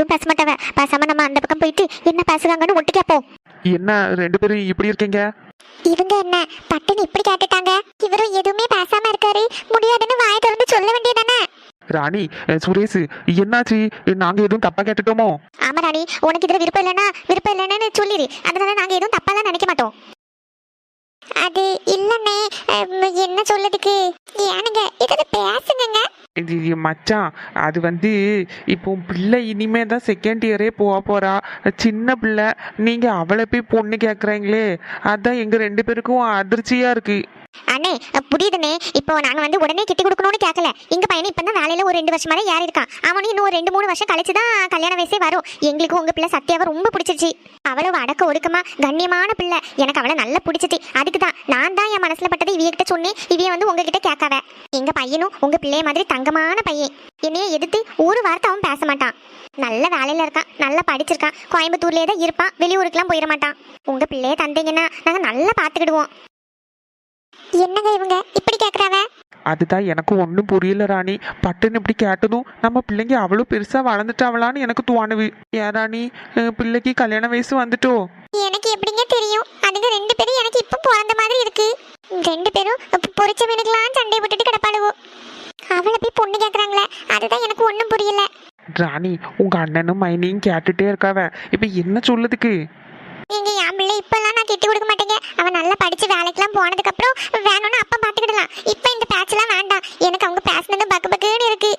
எதுவும் பேச மாட்டாவ பேசாம நம்ம அந்த பக்கம் போயிட்டு என்ன பேசுறாங்கன்னு ஒட்டு கேட்போம் என்ன ரெண்டு பேரும் இப்படி இருக்கீங்க? இவங்க என்ன பட்டுன்னு இப்படி கேட்டுட்டாங்க? இவரும் எதுவுமே பேசாம இருக்காரு. முடியாதுன்னு வாயை திறந்து சொல்ல வேண்டியதானே? ராணி சுரேஷ் என்னாச்சு? நாங்க எதுவும் தப்பா கேட்டுட்டோமோ? ஆமா ராணி உனக்கு இதுல விருப்பம் இல்லைன்னா விருப்பம் இல்லைன்னு சொல்லிடு அதனால நாங்க எதுவும் தப்பாலாம் நினைக்க மாட்டோம். அது இல்லண்ணே என்ன சொல்லதுக்கு ஏனுங்க இதில் பேசுங்க இது மச்சான் அது வந்து இப்போ பிள்ளை இனிமே தான் செகண்ட் இயரே போக போறா. சின்ன பிள்ளை நீங்க அவளை போய் பொண்ணு கேக்குறீங்களே அதான் எங்க ரெண்டு பேருக்கும் அதிர்ச்சியா இருக்கு. அண்ணே புரியுதுண்ணே. இப்போ நாங்க வந்து உடனே கட்டி கொடுக்கணும்னு கேட்கல எங்க பையன் இப்போ தான் வேலையில் ஒரு ரெண்டு வருஷமா தான் ஏறி இருக்கான். அவனும் இன்னும் ஒரு ரெண்டு மூணு வருஷம் கழிச்சு தான் கல்யாண வயசே வரும். எங்களுக்கு உங்க பிள்ளை சத்யாவை ரொம்ப பிடிச்சிருச்சு. அவ்வளவு அடக்க ஒடுக்கமா கண்ணியமான பிள்ளை. எனக்கு அவளை நல்லா பிடிச்சிச்சு. அதுக்கு தான் நான் தான் என் மனசுல பட்டதை இவிய கிட்ட சொன்னேன். இவிய வந்து உங்ககிட்ட கேட்காவ. எங்க பையனும் உங்க பிள்ளைய மாதிரி தங்கமான பையன். என்னைய எதிர்த்து ஒரு வார்த்தை அவன் பேச மாட்டான். நல்ல வேலையில் இருக்கான். நல்லா படிச்சிருக்கான். கோயம்புத்தூர்லயே தான் இருப்பான். வெளியூருக்குலாம் போயிட மாட்டான். உங்க பிள்ளைய தந்தீங்கன்னா நாங்க நல்லா பாத்துக்கிடுவோம் என்னங்க இவங்க? இப்படி கேக்குறாவ? அதுதான் எனக்கும் ஒன்றும் புரியல ராணி. பட்டுன்னு இப்படி கேட்டதும் நம்ம பிள்ளைங்க அவ்வளோ பெருசா வளர்ந்துட்டாவளான்னு எனக்கு தோணுது. ஏன் ராணி? பிள்ளைக்கு கல்யாண வயசு வந்துட்டோ? எனக்கு எப்படிங்க தெரியும்? அதுங்க ரெண்டு பேரும் எனக்கு இப்ப பிறந்த மாதிரி இருக்கு. ரெண்டு பேரும் பொரிச்ச மீனுக்கெல்லாம் சண்டை போட்டுட்டு கிடப்பாளுவோ. அவளை போய் பொண்ணு கேக்குறாங்களே அதுதான் எனக்கு ஒண்ணும் புரியல. ராணி உங்க அண்ணனும் மைனியும் கேட்டுட்டே இருக்காவ. இப்ப என்ன சொல்லுதுக்கு? நீங்க என் பிள்ளை இப்பெல்லாம் நான் கெட்டி கொடுக்க மாட்டேங்க. அவன் நல்லா படிச்சு வேலைக்கெல்லாம் போனதுக்கு அப்புறம் வேணும்னு அப்பா பாத்துக்கிடலாம். இப்ப இந்த பேட்ச்லாம் வேண்டாம். எனக்கு அவங்க பேசினது பக்கு பக்குன்னு இருக்கு.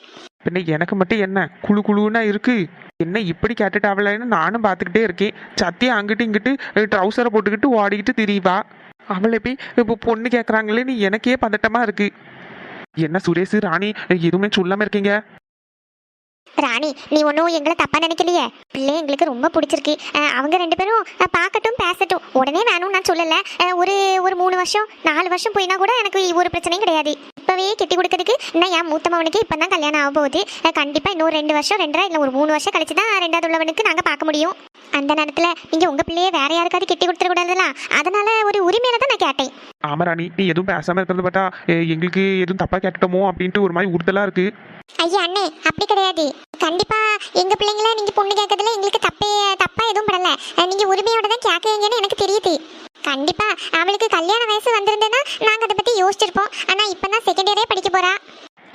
பின்ன எனக்கு மட்டும் என்ன? குழு குழுன்னா இருக்கு. என்ன இப்படி கேட்டுட்டாவலன்னு நானும் பார்த்துக்கிட்டே இருக்கேன். சத்தியம் அங்கிட்டு இங்கிட்டு ட்ரௌசரை போட்டுக்கிட்டு ஓடிக்கிட்டு திரிவா. அவளை போய் இப்போ பொண்ணு கேட்குறாங்களேன்னு எனக்கே பதட்டமாக இருக்கு. என்ன சுரேஷ் ராணி எதுவுமே சொல்லாமல் இருக்கீங்க? ராணி நீ ஒன்றும் எங்களை தப்பா நினைக்கலையே? பிள்ளை எங்களுக்கு ரொம்ப பிடிச்சிருக்கு. அஹ் அவங்க ரெண்டு பேரும் பார்க்கட்டும் பேசட்டும். உடனே வேணும்னு நான் சொல்லலை. ஒரு ஒரு மூணு வருஷம் நாலு வருஷம் போயினா கூட எனக்கு ஒரு பிரச்சனையும் கிடையாது. இப்பவே கெட்டி கொடுக்கறதுக்கு இன்னும் என் மூத்த மவனுக்கு இப்போ தான் கல்யாணம் ஆக போகுது. கண்டிப்பாக கண்டிப்பா ரெண்டு வருஷம் ரெண்டரை இல்லை ஒரு மூணு வருஷம் கழிச்சு தான் ரெண்டாவது உள்ளவனுக்கு நாங்கள் பார்க்க முடியும். அந்த நேரத்தில் நீங்க உங்க பிள்ளைய வேற யாருக்காவது கெட்டி கொடுத்துடக்கூடாதுல அதனால ஒரு உரிமையில தான் நான் கேட்டேன். ஆமா ராணி நீ எதுவும் பேசாம இருக்கிறது பார்த்தா எ- எங்களுக்கு எதுவும் தப்பா கேட்டுட்டோமோ அப்படின்ட்டு ஒரு மாதிரி உறுத்தலா இருக்கு. ஐயா அண்ணே அப்படி கிடையாது. கண்டிப்பா எங்க பிள்ளைங்கள நீங்க பொண்ணு கேட்கறதுல எங்களுக்கு தப்பே தப்பா எதுவும் படல. நீங்க உரிமையோட தான் கேட்கறீங்கன்னு எனக்கு தெரியுது. கண்டிப்பா அவளுக்கு கல்யாண வயசு வந்திருந்தேன்னா நாங்க அதை பத்தி யோசிச்சிருப்போம். ஆனா இப்பதான் செகண்ட் இயரே படிக்க போறா.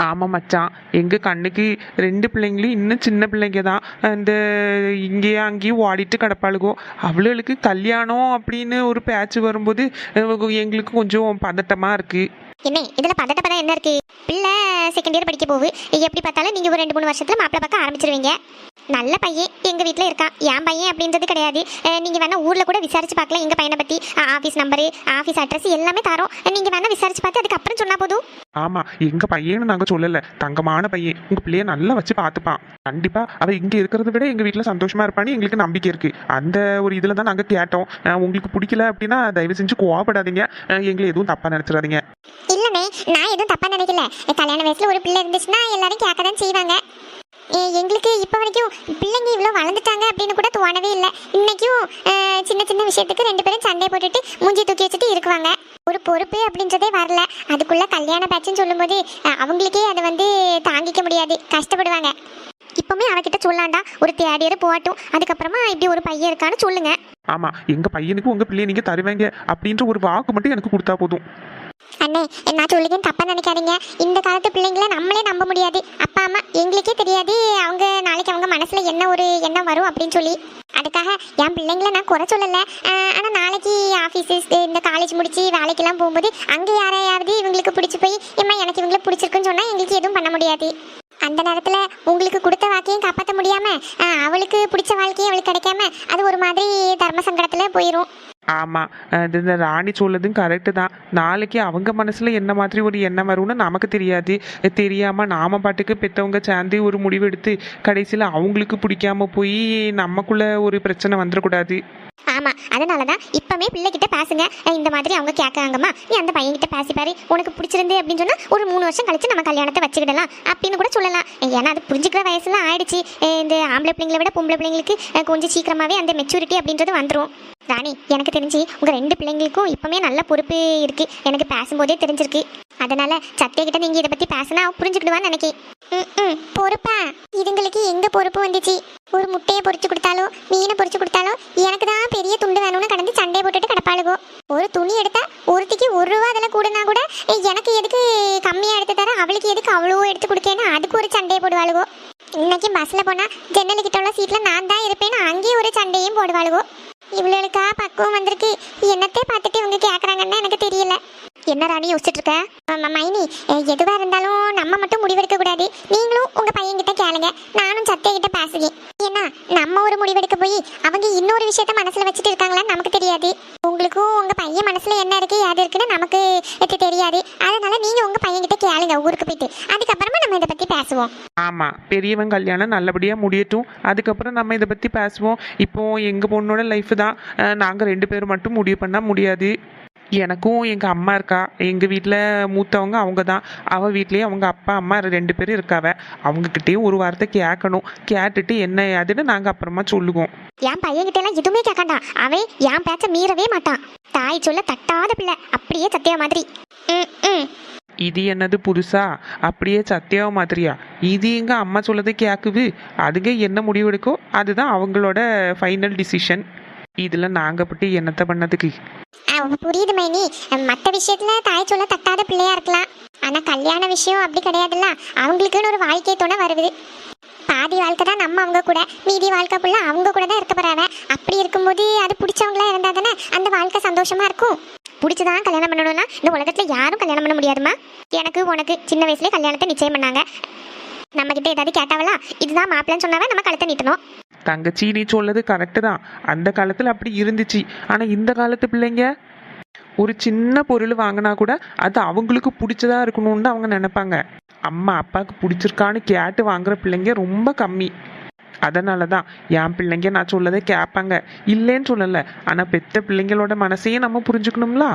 ஆமாம் மச்சான். எங்கள் கண்ணுக்கு ரெண்டு பிள்ளைங்களும் இன்னும் சின்ன பிள்ளைங்க தான். இந்த இங்கேயும் அங்கேயும் ஓடிட்டு கிடப்பாளுகோ. அவளுகளுக்கு கல்யாணம் அப்படின்னு ஒரு பேச்சு வரும்போது எங்களுக்கு கொஞ்சம் பதட்டமாக இருக்குது என்ன இதுல பதட்ட என்ன இருக்கு? பிள்ளை செகண்ட் இயர் படிக்க போகுது. எப்படி பார்த்தாலும் நீங்க ஒரு ரெண்டு மூணு வருஷத்துல மாப்பிள்ள பார்க்க ஆரம்பிச்சிருவீங்க. நல்ல பையன் எங்க வீட்ல இருக்கான். என் பையன் அப்படின்றது கிடையாது. நீங்க வேணா ஊர்ல கூட விசாரிச்சு பார்க்கலாம். எங்க பையனை பத்தி ஆஃபீஸ் நம்பரு ஆஃபீஸ் அட்ரஸ் எல்லாமே தரோம். நீங்க வேணா விசாரிச்சு பார்த்து அதுக்கப்புறம் சொன்னா போதும். ஆமா எங்க பையன்னு நாங்க சொல்லல. தங்கமான பையன். உங்க பிள்ளைய நல்லா வச்சு பார்த்துப்பான். கண்டிப்பா அவ இங்க இருக்கிறத விட எங்க வீட்ல சந்தோஷமா இருப்பான்னு எங்களுக்கு நம்பிக்கை இருக்கு. அந்த ஒரு இதுல தான் நாங்க கேட்டோம். உங்களுக்கு பிடிக்கல அப்படின்னா தயவு செஞ்சு கோவப்படாதீங்க. எங்களை எதுவும் தப்பா நினைச்சிடாதீங்க. இல்லனே நான் எதுவும் தப்பா நினைக்கல. கல்யாண வயசுல ஒரு பிள்ளை இருந்துச்சுன்னா எல்லாரும் கேட்க தான் செய்வாங்க எங்களுக்கு இப்போ வரைக்கும் பிள்ளைங்க இவ்வளோ வளர்ந்துட்டாங்க அப்படின்னு கூட தோணவே இல்லை. இன்னைக்கும் சின்ன சின்ன விஷயத்துக்கு ரெண்டு பேரும் சண்டை போட்டுட்டு மூஞ்சி தூக்கி வச்சுட்டு இருக்குவாங்க. ஒரு பொறுப்பு அப்படின்றதே வரல. அதுக்குள்ள கல்யாண பேச்சுன்னு சொல்லும்போது அவங்களுக்கே அதை வந்து தாங்கிக்க முடியாது. கஷ்டப்படுவாங்க. இப்பவுமே அவகிட்ட சொல்லாண்டா. ஒரு தேடியர் போகட்டும். அதுக்கப்புறமா இப்படி ஒரு பையன் இருக்கான்னு சொல்லுங்க. ஆமா எங்க பையனுக்கு உங்க பிள்ளைய நீங்க தருவாங்க அப்படின்ற ஒரு வாக்கு மட்டும் எனக்கு கொடுத்தா போதும். அண்ணே நான் சொல்லுதேன் தப்பா நினைக்காதீங்க. இந்த காலத்து பிள்ளைங்கள நம்மளே நம்ப முடியாது. அப்பா அம்மா எங்களுக்கே தெரியாது அவங்க நாளைக்கு அவங்க மனசுல என்ன ஒரு எண்ணம் வரும் அப்படின்னு சொல்லி. அதுக்காக என் பிள்ளைங்கள நான் குறை சொல்லலை. ஆனால் நாளைக்கு ஆஃபீஸஸ் இந்த காலேஜ் முடிச்சு வேலைக்கெல்லாம் போகும்போது அங்க யாரையாவது இவங்களுக்கு பிடிச்சி போய் ஏம்மா எனக்கு இவங்களை பிடிச்சிருக்குன்னு சொன்னா எங்களுக்கு எதுவும் பண்ண முடியாது. அந்த நேரத்துல உங்களுக்கு கொடுத்த வாக்கையும் காப்பாற்ற முடியாம அவளுக்கு பிடிச்ச வாழ்க்கையும் அவளுக்கு கிடைக்காம அது ஒரு மாதிரி தர்ம சங்கடத்துல போயிரும். ஆமாம் அது இந்த ராணி சொல்லதும் கரெக்டு தான். நாளைக்கு அவங்க மனசுல என்ன மாதிரி ஒரு எண்ணம் வரும்னு நமக்கு தெரியாது. தெரியாமல் நாம பாட்டுக்கு பெற்றவங்க சேர்ந்து ஒரு முடிவு எடுத்து கடைசியில் அவங்களுக்கு பிடிக்காம போய் நமக்குள்ள ஒரு பிரச்சனை வந்துடக்கூடாது. ஆமா அதனால தான் இப்பவே பிள்ளைகிட்ட பேசுங்க. இந்த மாதிரி அவங்க கேட்காங்கம்மா நீ அந்த பையன்கிட்ட பேசி பாரு. உனக்கு பிடிச்சிருந்து அப்படின்னு சொன்னா ஒரு மூணு வருஷம் கழிச்சு நம்ம கல்யாணத்தை வச்சுக்கிடலாம் அப்படின்னு கூட சொல்லலாம். ஏன்னா அது புரிஞ்சுக்கிற வயசுல ஆயிடுச்சு. இந்த ஆம்பளை பிள்ளைங்களை விட பொம்பளை பிள்ளைங்களுக்கு கொஞ்சம் சீக்கிரமாவே அந்த மெச்சூரிட்டி அப்படின்றது வந்துடும் ராணி எனக்கு தெரிஞ்சு உங்க ரெண்டு பிள்ளைங்களுக்கும் இப்பவுமே நல்ல பொறுப்பு இருக்கு. எனக்கு பேசும்போதே தெரிஞ்சிருக்கு. அதனால சத்திய கிட்ட நீங்க இதை பத்தி பேசினா அவ புரிஞ்சுக்கிடுவான்னு நினைக்கிறேன் ம், பொறுப்பா. இதுங்களுக்கு எங்க பொறுப்பு வந்துச்சு? ஒரு முட்டையை பொரிச்சு கொடுத்தாலோ மீனை பொரிச்சு கொடுத்தாலோ எனக்கு தான் பெரிய துண்டு வேணும்னு கடந்து சண்டையை போட்டுட்டு கிடப்பாளுகோ. ஒரு துணி எடுத்தா ஒருத்திக்கு ஒரு ரூபா அதெல்லாம் கூடனா கூட எனக்கு எதுக்கு கம்மியா எடுத்து தர அவளுக்கு எதுக்கு அவ்வளோ எடுத்து கொடுக்கேன்னு அதுக்கு ஒரு சண்டையை போடுவாளுகோ. இன்னைக்கு பஸ்ஸில் போனா ஜன்னல் கிட்ட உள்ள சீட்ல நான் தான் இருப்பேன்னு அங்கேயும் ஒரு சண்டையும் போடுவாளுகோ. இவ்வளோக்கா பக்குவம் வந்திருக்கு. என்னத்தை பார்த்துட்டு இவங்க கேட்குறாங்கன்னு எனக்கு தெரியல. என்ன ராணி யோசிச்சுட்டு இருக்க? மைனி எதுவா இருந்தாலும் நம்ம மட்டும் முடிவெடுக்க கூடாது. நீங்களும் உங்க பையன் கிட்ட கேளுங்க. நானும் சத்திய கிட்ட பேசுகிறேன். ஏன்னா நம்ம ஒரு முடிவெடுக்க போய் அவங்க இன்னொரு விஷயத்த மனசுல வச்சுட்டு இருக்காங்களான்னு நமக்கு தெரியாது. உங்களுக்கும் உங்க பையன் மனசுல என்ன இருக்கு ஏது இருக்குன்னு நமக்கு இது தெரியாது. அதனால நீங்க உங்க பையன் கிட்ட கேளுங்க ஊருக்கு போயிட்டு. அதுக்கப்புறமா நம்ம இதை பத்தி பேசுவோம். ஆமா பெரியவன் கல்யாணம் நல்லபடியா முடியட்டும். அதுக்கப்புறம் நம்ம இதை பத்தி பேசுவோம். இப்போ எங்க பொண்ணோட லைஃப் தான். நாங்க ரெண்டு பேரும் மட்டும் முடிவு பண்ண முடியாது. எனக்கும் எங்க அம்மா இருக்கா. எங்க வீட்ல மூத்தவங்க அவங்க தான் அவ வீட்லயே அவங்க அப்பா அம்மா ரெண்டு பேரும் இருக்காவ. அவங்க கிட்டயும் ஒரு வார்த்தை கேட்கணும் கேட்டுட்டு என்ன ஏதுன்னு நாங்க அப்புறமா சொல்லுவோம். என் பையன் கிட்ட எல்லாம் எதுவுமே கேட்காண்டான் அவன் என் பேச்ச மீறவே மாட்டான். தாய் சொல்ல தட்டாத பிள்ளை. அப்படியே சத்தியா மாதிரி. இது என்னது புதுசா? அப்படியே சத்தியாவ மாதிரியா? இது எங்க அம்மா சொல்லதை கேக்குது. அதுங்க என்ன முடிவெடுக்கோ அதுதான் அவங்களோட ஃபைனல் டிசிஷன் இதுல நாங்க பட்டு என்னத்த பண்ணதுக்கு? புரியுது மைனி. மற்ற விஷயத்துல தாய் சொல்ல தட்டாத பிள்ளையா இருக்கலாம். ஆனா கல்யாண விஷயம் அப்படி கிடையாதுல்ல. அவங்களுக்குன்னு ஒரு வாழ்க்கை துணை வருது. பாதி வாழ்க்கை தான் நம்ம அவங்க கூட மீதி வாழ்க்கை ஃபுல்லா அவங்க கூட தான் இருக்க அப்படி இருக்கும்போது அது பிடிச்சவங்களா இருந்தா தானே அந்த வாழ்க்கை சந்தோஷமா இருக்கும். பிடிச்சதான் கல்யாணம் பண்ணணும்னா இந்த உலகத்துல யாரும் கல்யாணம் பண்ண முடியாதுமா எனக்கு உனக்கு சின்ன வயசுலயே கல்யாணத்தை நிச்சயம் பண்ணாங்க. நம்ம கிட்ட ஏதாவது கேட்டாவலா இதுதான் மாப்பிள்ளன்னு சொன்னாவே நம்ம கழுத்தை நீட்டணும். தங்கச்சி நீ சொல்லது கரெக்டு தான். அந்த காலத்துல அப்படி இருந்துச்சு. ஆனா இந்த காலத்து பிள்ளைங்க? ஒரு சின்ன பொருள் வாங்கினா கூட அது அவங்களுக்கு பிடிச்சதா இருக்கணும்னு அவங்க நினைப்பாங்க. அம்மா அப்பாவுக்கு பிடிச்சிருக்கான்னு கேட்டு வாங்குற பிள்ளைங்க ரொம்ப கம்மி. அதனால தான் என் பிள்ளைங்க நான் சொல்லதை கேட்பாங்க. இல்லைன்னு சொல்லலை. ஆனால் பெத்த பிள்ளைங்களோட மனசையும் நம்ம புரிஞ்சுக்கணும்ல?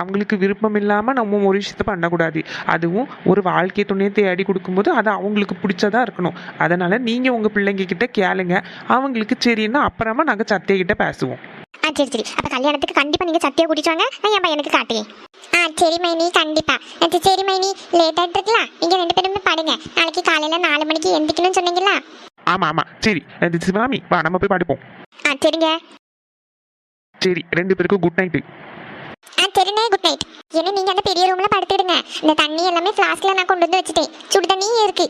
அவங்களுக்கு விருப்பம் இல்லாமல் நம்ம ஒரு விஷயத்த பண்ணக்கூடாது. அதுவும் ஒரு வாழ்க்கை துணையை தேடி கொடுக்கும்போது அது அவங்களுக்கு பிடிச்சதா இருக்கணும். அதனால நீங்கள் உங்கள் பிள்ளைங்க கிட்ட கேளுங்க. அவங்களுக்கு சரின்னா அப்புறமா நாங்கள் சத்திய கிட்ட பேசுவோம். சரி சரி அப்ப கல்யாணத்துக்கு கண்டிப்பா நீங்க சத்தியா கூட்டிட்டு வாங்க. நான் என் பையனுக்கு காட்டுறேன். ஆ சரி மைனி கண்டிப்பா. அது சரி மைனி. லேட் ஆயிட்டு இருக்கலாம் நீங்க ரெண்டு பேருமே படுங்க. நாளைக்கு காலையில நாலு மணிக்கு எந்திக்கணும்னு சொன்னீங்களா ஆமாம் ஆமாம் சரி சிவகாமி வா நம்ம போய் படிப்போம். ஆ சரிங்க. சரி ரெண்டு பேருக்கும் குட் நைட்டு ஆ சரிண்ணே குட் நைட் என்ன நீங்க அந்த பெரிய ரூம்ல படுத்துடுங்க. இந்த தண்ணி எல்லாமே ஃப்ளாஸ்க்ல நான் கொண்டு வந்து வச்சுட்டேன். சுடு தண்ணியும் இருக்கு.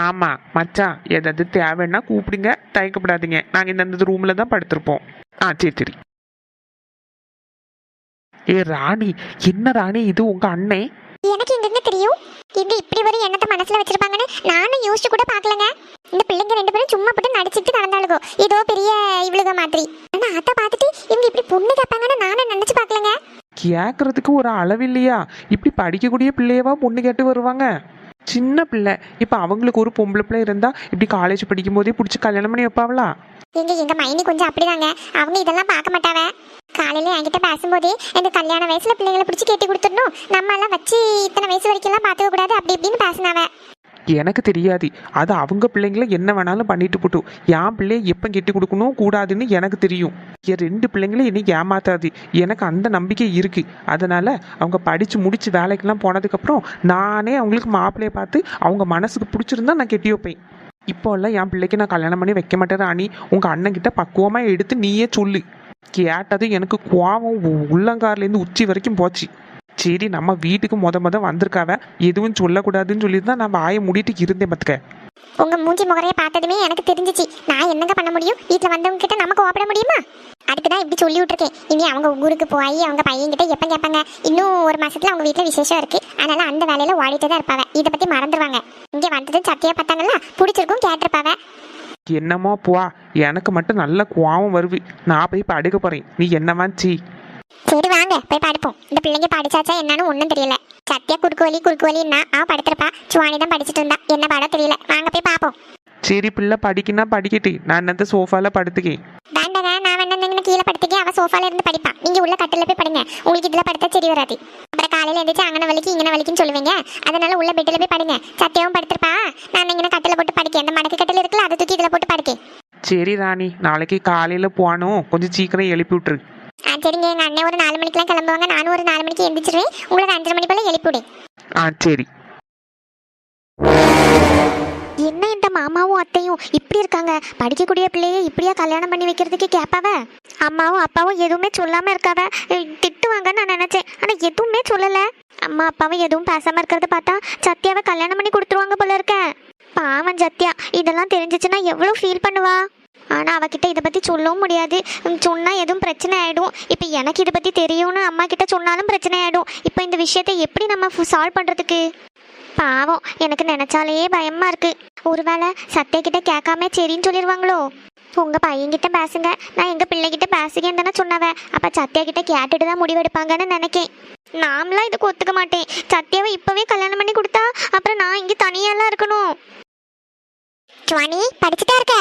ஆமாம் மச்சான் ஏதாவது தேவைன்னா கூப்பிடுங்க தயக்கப்படாதீங்க. நாங்கள் இந்த இந்த ரூமில் தான் படுத்திருப்போம். ஆ சரி சரி. ஏ ராணி என்ன ராணி இது உங்கள் அண்ணே? எனக்கு எங்கங்க தெரியும்? எங்க இப்படி ஒரு எண்ணத்தை மனசுல வச்சிருப்பாங்கன்னு நானும் யோசிச்சு கூட பார்க்கலங்க. இந்த பிள்ளைங்க ரெண்டு பேரும் சும்மா போட்டு நடிச்சிட்டு நடந்தாளுகோ. ஏதோ பெரிய இவளுக மாதிரி. ஆனா அத்தை பார்த்துட்டு இவங்க இப்படி பொண்ணு கேட்பாங்கன்னு நானும் நினைச்சு பார்க்கலங்க. கேட்கறதுக்கு ஒரு அளவில்லையா இப்படி படிக்கக்கூடிய பிள்ளையவா பொண்ணு கேட்டு வருவாங்க? சின்ன பிள்ளை. இப்போ அவங்களுக்கு ஒரு பொம்பளை பிள்ளை இருந்தா இப்படி காலேஜ் படிக்கும் போதே பிடிச்சி கல்யாணம் பண்ணி வைப்பாவளா? எங்க எங்க மைனி கொஞ்சம் அப்படிதாங்க. அவங்க இதெல்லாம் பார்க்க மாட்டாவே. காலையில என்கிட்ட பேசும்போதே இந்த கல்யாண வயசுல பிள்ளைங்களை பிடிச்சி கேட்டி கொடுத்துடணும். நம்ம எல்லாம் வச்சு இத்தனை வயசு வரைக்கும் எல்லாம் பார்த்துக்க கூடாது. அப்படி இப்படின்னு பேசினாவே. எனக்கு தெரியாது. அது அவங்க பிள்ளைங்கள என்ன வேணாலும் பண்ணிட்டு போட்டும். என் பிள்ளைய எப்போ கெட்டி கொடுக்கணும் கூடாதுன்னு எனக்கு தெரியும். என் ரெண்டு பிள்ளைங்களும் என்னை ஏமாத்தாது. எனக்கு அந்த நம்பிக்கை இருக்கு. அதனால அவங்க படிச்சு முடிச்சு வேலைக்கெல்லாம் போனதுக்கப்புறம் நானே அவங்களுக்கு மாப்பிள்ளைய பார்த்து அவங்க மனசுக்கு பிடிச்சிருந்தா நான் கெட்டி வைப்பேன். இப்போ எல்லாம் என் பிள்ளைக்கு நான் கல்யாணம் பண்ணி வைக்க மாட்டேன் ராணி. உங்க அண்ணன் கிட்ட பக்குவமா எடுத்து நீயே சொல்லு. கேட்டது எனக்கு கோவம் உ- உள்ளங்கார்லேருந்து உச்சி வரைக்கும் போச்சு. சரி நம்ம வீட்டுக்கு முத முத வந்திருக்காவ எதுவும் சொல்லக்கூடாதுன்னு சொல்லி தான் நான் வாயை மூடிட்டு இருந்தேன் பார்த்துக்க உங்க மூஞ்சி முகரைய பார்த்ததுமே எனக்கு தெரிஞ்சிச்சு. நான் என்னங்க பண்ண முடியும்? வீட்ல வந்தவங்க கிட்ட நமக்கு ஓப்பட முடியுமா? அதுக்கு தான் இப்படி சொல்லி விட்டுருக்கேன். இனி அவங்க ஊருக்கு போய் அவங்க பையன் கிட்ட எப்ப கேட்பாங்க? இன்னும் ஒரு மாசத்துல அவங்க வீட்ல விசேஷம் இருக்கு. அதனால அந்த வேலையில ஓடிட்டு தான் இருப்பாங்க இதை பத்தி மறந்துடுவாங்க இங்க வந்தது சத்தியா பார்த்தாங்கல்ல? பிடிச்சிருக்கும் கேட்டிருப்பாங்க என்னமோ புவா எனக்கு மட்டும் நல்ல கோவம் வருது. நான் போய் படுக்க போறேன். நீ என்னவாச்சி? சரி வாங்க. போய் படுப்போம். இந்த பிள்ளைங்க படிச்சாச்சா என்னன்னு ஒன்றும் தெரியல. சத்தியா குறுக்கு வலி குறுக்கு வலின்னா அவ படுத்திருப்பா. சுவானி தான் படிச்சிட்டு இருந்தா. என்ன பாடம் தெரியல. வாங்க போய் பார்ப்போம் சரி பிள்ளை படிக்கினா படிக்கட்டு. நான் என்னத்த சோஃபால படுத்துக்கேன் வேண்டாங்க. நான் வேணா இங்கே கீழே படுத்துக்கே. அவ சோஃபால இருந்து படிப்பா. நீங்க உள்ள கட்டில போய் படுங்க. உங்களுக்கு இதுல படுத்தா சரி வராது. அப்புறம் காலையில எந்திரிச்சு அங்கன வலிக்கு இங்கன வலிக்குன்னு சொல்லுவீங்க. அதனால உள்ள பெட்டில போய் படுங்க. சத்தியாவும் படுத்திருப்பா. நான் இங்கே கட்டில போட்டு படுக்கேன் அந்த மடக்கு கட்டில இருக்குல்ல அதை தூக்கி இதுல போட்டு படுக்கேன் சரி ராணி. நாளைக்கு காலையில போகணும். கொஞ்சம் சீக்கிரம் எழுப்பி விட்டுரு சரிங்க எங்க அண்ணன் ஒரு நாலு மணிக்கெல்லாம் கிளம்புவாங்க. நானும் ஒரு நாலு மணிக்கு எந்திரிச்சிருவேன். உங்களுக்கு அஞ்சரை மணி போல எழுப்பி விடு ஆ சரி. என்ன மாமாவும் அத்தையும்? இப்படி இருக்காங்க. படிக்கக்கூடிய பிள்ளைய இப்படியா கல்யாணம் பண்ணி வைக்கிறதுக்கு கேட்பாவ அம்மாவும் அப்பாவும் எதுவுமே சொல்லாம இருக்காவ? திட்டுவாங்கன்னு நான் நினைச்சேன். ஆனா எதுவுமே சொல்லல. அம்மா அப்பாவும் எதுவும் பேசாம இருக்கிறத பார்த்தா சத்யாவை கல்யாணம் பண்ணி கொடுத்துருவாங்க போல இருக்க. பாவம் சத்யா. இதெல்லாம் தெரிஞ்சிச்சுன்னா எவ்வளவு ஃபீல் பண்ணுவா? ஆனால் அவகிட்ட இதை பற்றி சொல்லவும் முடியாது. சொன்னால் எதுவும் பிரச்சனை ஆயிடும். இப்போ எனக்கு இதை பற்றி தெரியும்னு அம்மா கிட்ட சொன்னாலும் பிரச்சனை ஆகிடும் இப்போ இந்த விஷயத்தை எப்படி நம்ம சால்வ் பண்ணுறதுக்கு பாவம் எனக்கு நினச்சாலே பயமா இருக்கு. ஒருவேளை சத்தியக்கிட்ட கேட்காம சரின்னு சொல்லிடுவாங்களோ உங்க பையன்கிட்ட பேசுங்க. நான் எங்க பிள்ளைகிட்ட பேசுகிறேன் தானே சொன்னவன் அப்போ சத்யாகிட்ட கேட்டுட்டு தான் முடிவெடுப்பாங்கன்னு நினைக்கேன். நாமளாம் இதுக்கு ஒத்துக்க மாட்டேன். சத்யாவை இப்போவே கல்யாணம் பண்ணி கொடுத்தா அப்புறம் நான் இங்கே தனியாலாம் இருக்கணும். சுவானி படிச்சுட்டா இருக்க.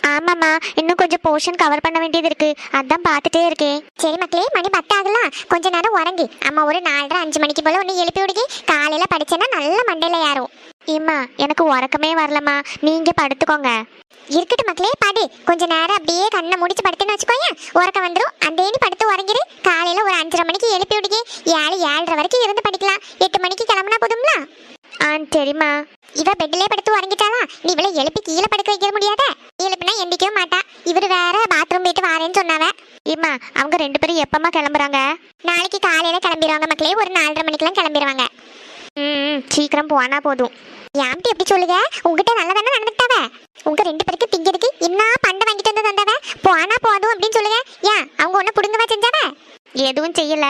ஆமாம்மா இன்னும் கொஞ்சம் போர்ஷன் கவர் பண்ண வேண்டியது இருக்கு. அதான் பார்த்துட்டே இருக்கேன். சரி மக்களே மணி பத்தாகல கொஞ்ச நேரம் உறங்கி. அம்மா ஒரு நாலரை அஞ்சு மணிக்கு போல ஒன்று எழுப்பி விடுங்க. காலையில படிச்சேன்னா நல்ல மண்டையில் யாரும் ஏம்மா எனக்கு உறக்கமே வரலம்மா. நீங்க படுத்துக்கோங்க. இருக்கட்டும் மக்களே படு. கொஞ்ச நேரம் அப்படியே கண்ணை முடிச்சு படுத்துன்னு வச்சுக்கோங்க உறக்கம் வந்துடும் அந்தேனி படுத்து உறங்கிடு காலையில ஒரு அஞ்சரை மணிக்கு எழுப்பி விடுங்க. ஏழு ஏழரை வரைக்கும் இருந்து படிக்கலாம். எட்டு மணிக்கு கிளம்புனா போதும்ல? ஆ சரிம்மா. இவ பெட்லயே படுத்து உறங்கிட்டாளா? நீ இவளை எழுப்பி கீழே படுக்க வைக்க முடியாத? எழுப்பினா எந்திக்கவே மாட்டா. இவரு வேற பாத்ரூம் போயிட்டு வாரேன்னு சொன்னாவ. இம்மா அவங்க ரெண்டு பேரும் எப்பமா கிளம்புறாங்க? நாளைக்கு காலையில கிளம்பிடுவாங்க மக்களே. ஒரு நாலரை மணிக்கெல்லாம் கிளம்பிடுவாங்க ம் சீக்கிரம் போனா போதும். ஏன்ட்டு எப்படி சொல்லுங்க உங்ககிட்ட நல்லா தானே நடந்துட்டாவ உங்க ரெண்டு பேருக்கு திங்கிறதுக்கு என்ன பண்டை வாங்கிட்டு வந்து தந்தாவ? போனா போதும் அப்படின்னு சொல்லுங்க ஏன் அவங்க ஒன்னும் புடுங்கவா செஞ்சாவ? எதுவும் செய்யல.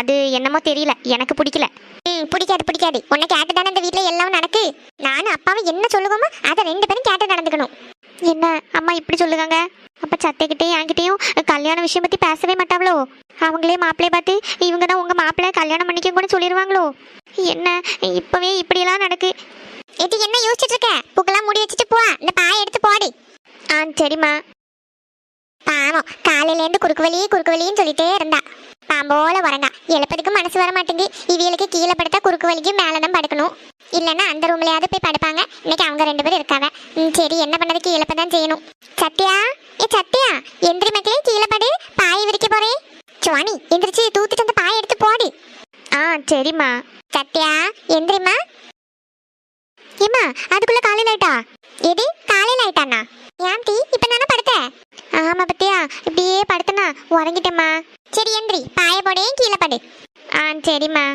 அது என்னமோ தெரியல. எனக்கு பிடிக்கல. ம் பிடிக்காது பிடிக்காது. உன்னை கேட்டு தானே இந்த வீட்டில் எல்லாம் நடக்கு? நானும் அப்பாவும் என்ன சொல்லுவோமோ அதை ரெண்டு பேரும் கேட்டு நடந்துக்கணும். என்ன? அம்மா இப்படி சொல்லுகாங்க? அப்போ சத்தைக்கிட்டையும் என்கிட்டையும் கல்யாண விஷயம் பற்றி பேசவே மாட்டாங்களோ அவங்களே மாப்பிள்ளைய பார்த்து இவங்க தான் உங்கள் மாப்பிள்ளை கல்யாணம் பண்ணிக்க கூட சொல்லிடுவாங்களோ என்ன? இப்பவே இப்படியெல்லாம் நடக்கு. இது என்ன யோசிச்சுட்டு இருக்க? புக்கெல்லாம் முடி வச்சுட்டு போ. இந்த பாயை எடுத்து போடி. ஆ சரிம்மா. பாவம் காலையிலேருந்து குறுக்கு வலி குறுக்கு வலின்னு சொல்லிட்டே இருந்தா. பாம்போல வரண்டா எழுப்பதுக்கு மனசு வர மாட்டேங்கி இவியலுக்கு கீழே படுத்தா குறுக்கு வலிக்கு மேலே தான் படுக்கணும். இல்லைன்னா அந்த ரூம்லயாவது போய் படுப்பாங்க. இன்னைக்கு அவங்க ரெண்டு பேரும் இருக்காங்க சரி என்ன பண்ணதுக்கு இழப்ப தான் செய்யணும். சத்யா? ஏ சத்யா? எந்திரி மக்களே கீழே படு. பாய் விரிக்க போறேன். சுவாணி எந்திரிச்சு தூத்துட்டு அந்த பாயை எடுத்து போடு. ஆ சரிம்மா. சத்யா எந்திரிம்மா. ஏம்மா அதுக்குள்ள காலையில் ஆயிட்டா? எது காலையில் ஆயிட்டானா? ஏன் டீ இப்போ நானும் படுத்தேன் ஆமா பத்தியா? இப்படியே படுத்தனா உறங்கிட்டேம்மா. சரி எந்திரி. பாய போடே கீழே படு. ஆ சரிம்மா.